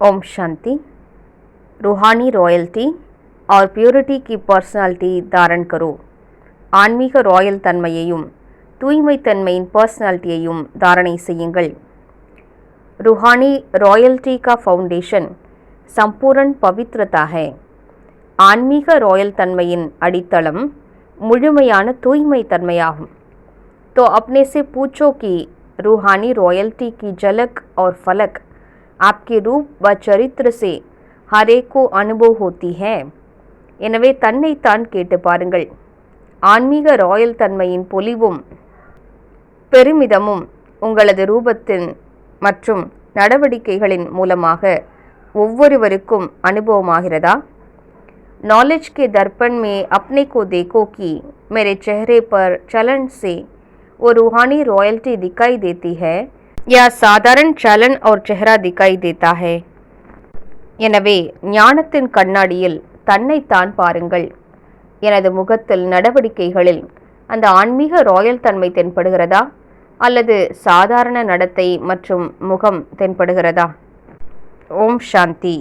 ओम शांति। रूहानी रॉयल्टी और प्यूरिटी की पर्सनालिटी धारण करो। आंमी रॉयल तनम तूम तनमालिटी धारण से रूहानी रॉयल्टी का फाउंडेशन संपूर्ण पवित्रता है। आंमी रॉयल तमें अम मुमान तूम तमयम तो अपने से पूछो कि रूहानी रॉयल्टी की झलक और फलक आपके रूप व चरित्र से हर एक को अनुभव होती है எனவே தன்னைத்தான் கேட்டு பாருங்கள் ஆன்மீக ராயல் தன்மையின் பொலிவும் பெருமிதமும் உங்களது ரூபத்தின் மற்றும் நடவடிக்கைகளின் மூலமாக ஒவ்வொருவருக்கும் அனுபவமாகிறதா नॉलेज के दर्पण में अपने को देखो कि मेरे चेहरे पर चलन से वो रूहानी रॉयल्टी दिखाई देती है या साधारण चलन और चेहरा दिखाई देता है எனவே ஞானத்தின் கண்ணாடியில் தன்னைத்தான் பாருங்கள் எனது முகத்தில் நடவடிக்கைகளில் அந்த ஆன்மீக ராயல் தன்மை தென்படுகிறதா அல்லது சாதாரண நடத்தை மற்றும் முகம் தென்படுகிறதா ஓம் சாந்தி